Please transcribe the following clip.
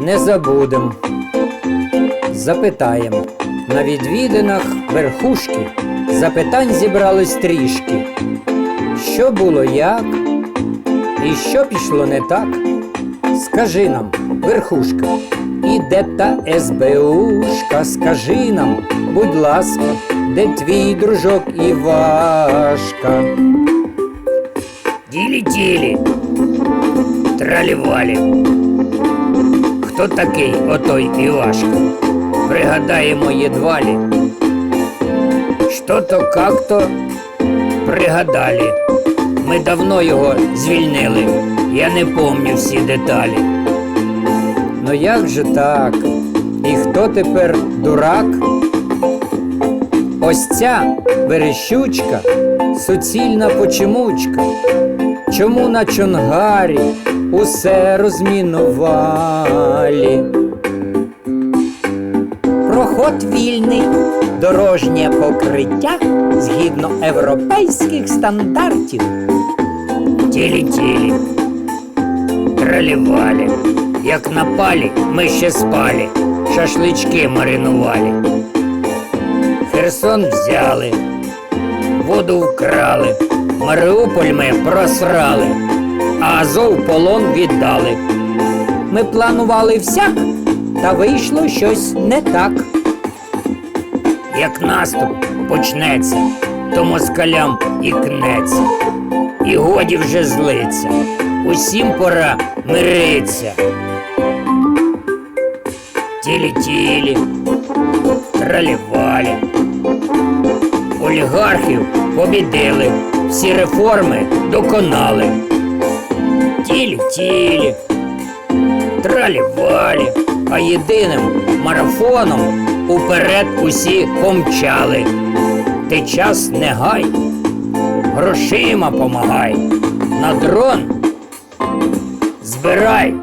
Не забудем. Запитаєм. На відвідинах верхушки запитань зібралось трішки. Що було як? І що пішло не так? Скажи нам, верхушка, і де та СБУшка, скажи нам, будь ласка, де твій дружок Івашка? Ділі-ділі, тралівалі. Хто такий отой Івашка? Пригадаємо єдвалі. Що-то как-то пригадали. Ми давно його звільнили. Я не помню всі деталі. Ну як же так? І хто тепер дурак? Ось ця верещучка, суцільна почемучка. Чому на чонгарі усе розмінували? Проход вільний, дорожнє покриття згідно європейських стандартів. Тілі-тілі, тралівалі, як напалі, ми ще спалі, шашлички маринували. Херсон взяли, воду вкрали, Маріуполь ми просрали, Азов полон віддали. Ми планували всяк, та вийшло щось не так. Як наступ почнеться, то москалям і кнеться, і годі вже злиться, усім пора мириться. Тілі-тілі, тралівалі. Олігархів побідили, всі реформи доконали. Тілі-тілі, тралівалі, а єдиним марафоном уперед усі помчали. Ти час не гай, грошима помагай, на дрон збирай